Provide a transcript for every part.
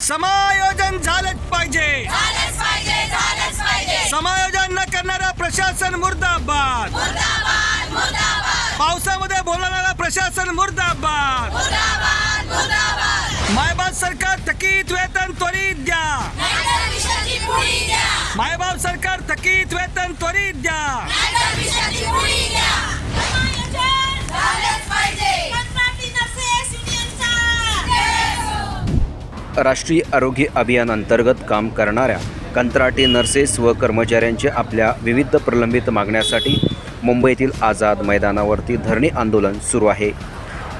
समायोजन झालंच पाहिजे. झालंच पाहिजे झालंच पाहिजे. समायोजन न करणारा प्रशासन मुर्दाबाद. मुर्दाबाद मुर्दाबाद. पावसामध्ये बोलणारा प्रशासन मुर्दाबाद. मुर्दाबाद मुर्दाबाद. मायबाप सरकार थकीत वेतन त्वरित द्या. नाहीतर विषाची पुडी द्या. मायबाप सरकार थकीत वेतन त्वरित द्या. नाहीतर विषाची पुडी द्या. राष्ट्रीय आरोग्य अभियानांतर्गत काम करणाऱ्या कंत्राटी नर्सेस व कर्मचाऱ्यांच्या आपल्या विविध प्रलंबित मागण्यासाठी मुंबईतील आझाद मैदानावरती धरणे आंदोलन सुरू आहे.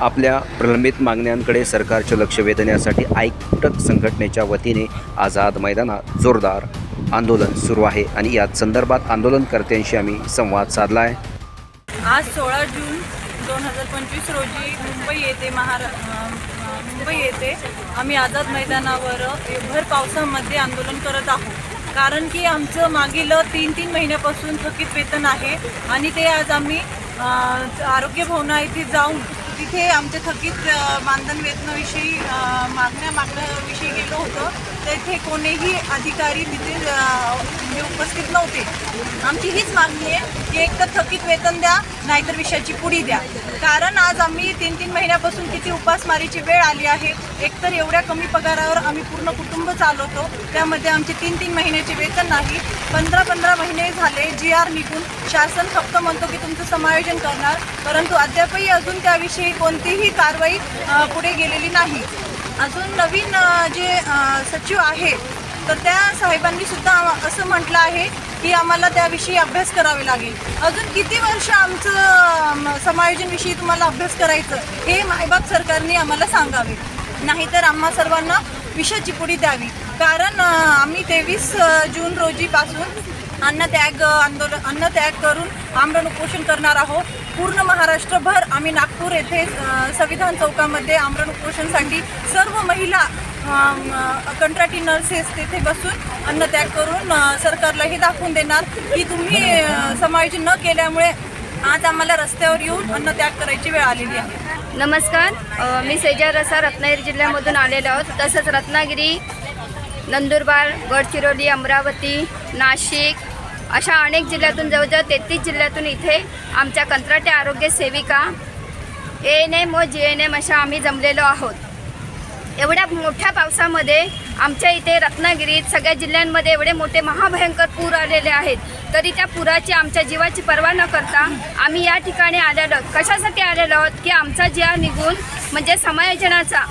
आपल्या प्रलंबित मागण्यांकडे सरकारचे लक्ष वेधण्यासाठी आयटक संघटनेच्या वतीने आझाद मैदानात जोरदार आंदोलन सुरू आहे आणि याच संदर्भात आंदोलनकर्त्यांशी आम्ही संवाद साधला आहे आज सोळा जून दोन हजार पंचवीस रोजी मुंबई येथे महारा मुंबई येथे आम्ही आझाद मैदानावर भर पावसामध्ये आंदोलन करत आहोत. कारण की आमचं मागील तीन तीन महिन्यापासून थकीत वेतन आहे आणि ते आज आम्ही आरोग्य भवना येथे जाऊन तिथे आमच्या थकीत मानधन वेतनाविषयी मागण्या मागण्याविषयी गेलो होतो. तेथे कोणीही अधिकारी तिथे हे उपस्थित नव्हते. आमची हीच मागणी आहे की एक तर थकीत वेतन द्या नाहीतर विषयाची पुढी द्या. कारण आज आम्ही तीन तीन महिन्यापासून किती उपासमारीची वेळ आली आहे एकतर एवढ्या कमी पगारावर आम्ही पूर्ण कुटुंब चालवतो त्यामध्ये आमचे तीन तीन महिन्याचे वेतन नाही. पंधरा पंधरा महिने झाले जी आर निघून. शासन फक्त म्हणतो की तुमचं समायोजन करणार परंतु अद्यापही अजून त्याविषयी कोणतीही कारवाई पुढे गेलेली नाही. अजून नवीन जे सचिव आहे तर त्या साहेबांनी सुद्धा असं म्हटलं आहे की आम्हाला त्याविषयी अभ्यास करावे लागेल. अजून किती वर्ष आमचं समायोजनविषयी तुम्हाला अभ्यास करायचं हे मायबाप सरकारने आम्हाला सांगावे. नाहीतर आम्हा सर्वांना विषयाची चिपुडी द्यावी. कारण आम्ही तेवीस जून रोजीपासून अन्नत्याग आंदोलन अन्नत्याग करून आमरण उपोषण करणार आहोत. पूर्ण महाराष्ट्रभर आम्ही नागपूर येथे संविधान चौकामध्ये आमरण उपोषणसाठी सर्व महिला कंत्राटी नर्सेस तेथे बसून अन्नत्याग करून सरकारला हे दाखवून देणार की तुम्ही समायोजन न केल्यामुळे आज आम्हाला रस्त्यावर येऊन अन्नत्याग करायची वेळ आलेली आहे. नमस्कार. अ, मी सेजा रसा रत्नागिरी जिल्ह्यामधून आलेलो आहोत. तसंच रत्नागिरी नंदुरबार गडचिरोली अमरावती नाशिक अशा अनेक जिल्ह्यातून जवळजवळ तेहतीस जिल्ह्यातून इथे आमच्या कंत्राटी आरोग्य सेविका ए एन एम व जी एन एम अशा आम्ही जमलेलो आहोत. एवढ्या मोठ्या पावसामध्ये आमच्या इथे रत्नागिरीत सगळ्या जिल्ह्यांमध्ये एवढे मोठे महाभयंकर पूर आलेले आहेत. तरी त्या पुराची आमच्या जीवाची पर्वा न करता आम्ही या ठिकाणी आलेलो कशासाठी आलेलो आहोत की आमचा जी आर निघून म्हणजे समायोजनाचा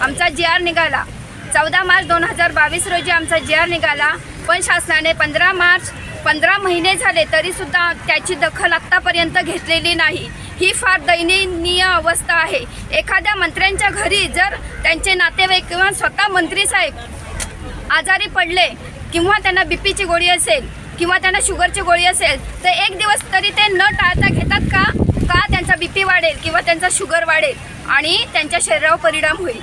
आमचा जी आर निघाला. चौदा मार्च दोन हजार बावीस रोजी आमचा जी आर निघाला. पण शासनाने पंधरा मार्च पंधरा महिने झाले तरीसुद्धा त्याची दखल आत्तापर्यंत घेतलेली नाही. ही फार दयनीय अवस्था आहे. एखाद्या मंत्र्यांच्या घरी जर त्यांचे नातेवाईक किंवा स्वतः मंत्री साहेब आजारी पडले किंवा त्यांना बी पीची गोळी असेल किंवा त्यांना शुगरची गोळी असेल तर एक दिवस तरी ते न टाळता घेतात का? का त्यांचा बी पी वाढेल किंवा त्यांचा शुगर वाढेल आणि त्यांच्या शरीरावर परिणाम होईल?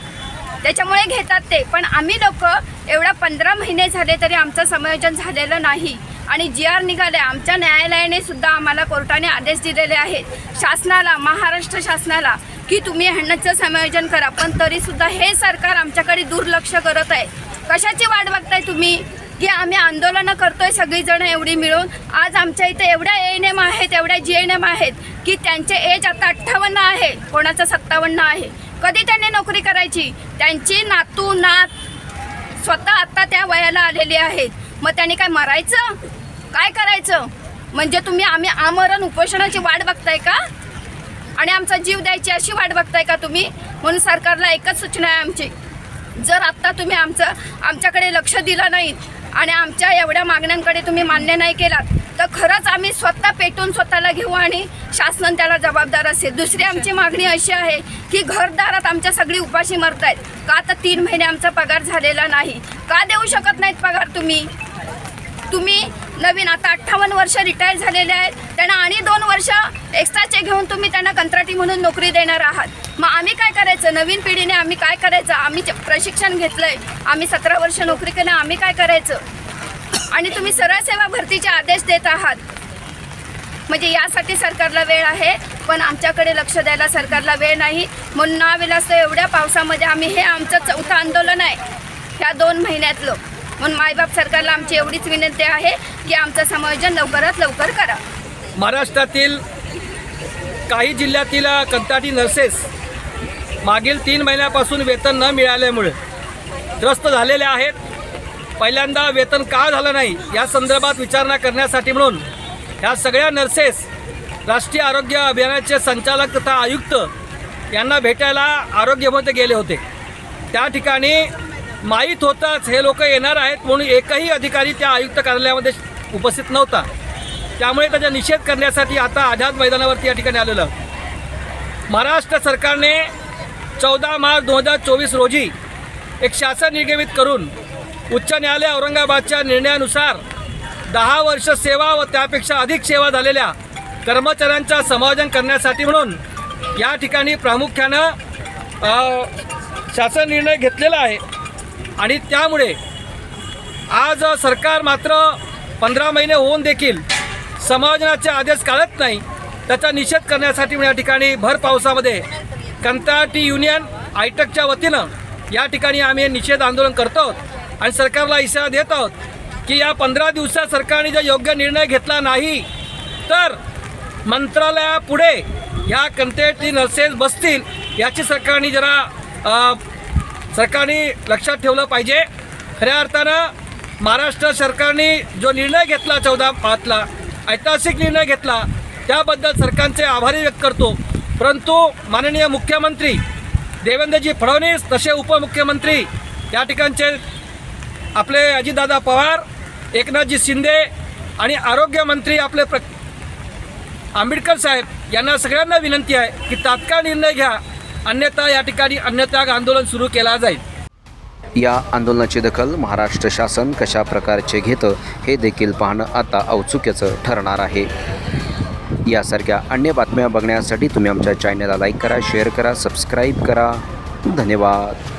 त्याच्यामुळे घेतात ते. पण आम्ही लोक एवढा पंधरा महिने झाले तरी आमचं समायोजन झालेलं नाही. आणि जी आर निघाले. आमच्या न्यायालयाने सुद्धा आम्हाला कोर्टाने आदेश दिलेले आहेत. शासनाला महाराष्ट्र शासनाला की तुम्ही ह्यांचं समायोजन करा. पण तरीसुद्धा हे सरकार आमच्याकडे दुर्लक्ष करत आहे. कशाची वाट बघताय तुम्ही? की आम्ही आंदोलनं करतोय सगळीजण एवढी मिळून. आज आमच्या इथे एवढ्या ए एन एम आहेत एवढ्या जी एन एम आहेत की त्यांचे एज आता अठ्ठावन्न आहे. कोणाचं सत्तावन्न आहे. कधी त्यांनी नोकरी करायची? त्यांची नातू नात स्वतः आत्ता त्या वयाला आलेली आहेत. मग त्यांनी काय मरायचं? काय करायचं? म्हणजे तुम्ही आम्ही आमरण उपोषणाची वाट बघताय का? आणि आमचा जीव द्यायची अशी वाट बघताय का तुम्ही? म्हणून सरकारला एकच सूचना आहे आमची. जर आत्ता तुम्ही आमचं आमच्याकडे लक्ष दिलं नाही आणि आमच्या एवढ्या मागण्यांकडे तुम्ही मान्य नाही केलात तर खरंच आम्ही स्वतः पेटून स्वतःला घेऊ आणि शासन त्याला जबाबदार असेल. दुसरी आमची मागणी अशी आहे की घरदारात आमच्या सगळी उपाशी मरत आहेत का तर तीन महिने आमचा पगार झालेला नाही? का देऊ शकत नाहीत पगार तुम्ही? तुम्ही नवीन आता अठ्ठावन्न वर्ष रिटायर झालेले आहेत. त्यांना आणि दोन वर्ष एक्स्ट्राचे घेऊन तुम्ही त्यांना कंत्राटी म्हणून नोकरी देणार आहात. मग आम्ही काय करायचं? नवीन पिढीने आम्ही काय करायचं? आम्ही जे प्रशिक्षण घेतलंय. आम्ही सतरा वर्ष नोकरी केलं आम्ही काय करायचं? आणि तुम्ही सरळ सेवा भरतीचे आदेश देत आहात. म्हणजे यासाठी सरकारला वेळ आहे पण आमच्याकडे लक्ष द्यायला सरकारला वेळ नाही. म्हणून नाविलास एवढ्या पावसामध्ये आम्ही हे आमचं चौथं आंदोलन आहे. ह्या दोन महिन्यातलं. म्हणून मायबाप सरकारला आमची एवढीच विनंती आहे की आमचं समायोजन लवकरात लवकर करा. महाराष्ट्रातील काही जिल्ह्यातील कंत्राटी नर्सेस मागील तीन महिन्यापासून वेतन न मिळाल्यामुळे त्रस्त झालेले आहेत. पहिल्यांदा वेतन का झालं नाही या संदर्भात विचारणा करण्यासाठी म्हणून ह्या सगळ्या नर्सेस राष्ट्रीय आरोग्य अभियानाचे संचालक तथा आयुक्त यांना भेटायला आरोग्यमध्ये गेले होते. त्या ठिकाणी माहीत होताच हे लोक येणार आहेत म्हणून एकही अधिकारी त्या आयुक्त कार्यालयामध्ये उपस्थित नव्हता. त्यामुळे त्याचा निषेध करण्यासाठी आता आझाद मैदानावरती या ठिकाणी आलेलं. महाराष्ट्र सरकारने चौदा मार्च दोन हजार चोवीस रोजी एक शासन निर्गमित करून उच्च न्यायालय औरंगाबादच्या निर्णयानुसार दहा वर्ष सेवा व त्यापेक्षा अधिक सेवा झालेल्या कर्मचाऱ्यांचा समायोजन करण्यासाठी म्हणून या ठिकाणी प्रामुख्यानं शासन निर्णय घेतलेला आहे. आणि त्यामुळे आज सरकार मात्र पंधरा महिने होऊन देखील समायोजनाचे आदेश काढत नाही. त्याचा निषेध करण्यासाठी या ठिकाणी भर पावसामध्ये कंत्राटी युनियन आयटकच्या वतीनं या ठिकाणी आम्ही निषेध आंदोलन करतो आहोत. आणि सरकारला इशारा देत आहोत की या पंधरा दिवसात सरकारने जर योग्य निर्णय घेतला नाही तर मंत्रालयापुढे ह्या कंत्राटी नर्सेस बसतील याची सरकारने जरा सरकारने लक्षात ठेवलं पाहिजे. खऱ्या अर्थानं महाराष्ट्र सरकारने जो निर्णय घेतला चौदा पाचला ऐतिहासिक निर्णय घेतला त्याबद्दल सरकारचे आभारी व्यक्त करतो. परंतु माननीय मुख्यमंत्री देवेंद्रजी फडणवीस तसे उपमुख्यमंत्री या ठिकाणचे आपले अजितदादा पवार एकनाथजी शिंदे आणि आरोग्यमंत्री आपले प्र आंबेडकर साहेब यांना सगळ्यांना विनंती आहे की तात्काळ निर्णय घ्या. अन्यथा या ठिकाणी अन्यत्याग आंदोलन सुरू केला जाईल. या आंदोलनाची दखल महाराष्ट्र शासन कशा प्रकारचे घेतं हे देखील पाहणं आता औत्सुक्याचं ठरणार आहे. यासारख्या अन्य बातम्या बघण्यासाठी तुम्ही आमच्या चॅनलला लाईक करा शेअर करा सबस्क्राईब करा. धन्यवाद.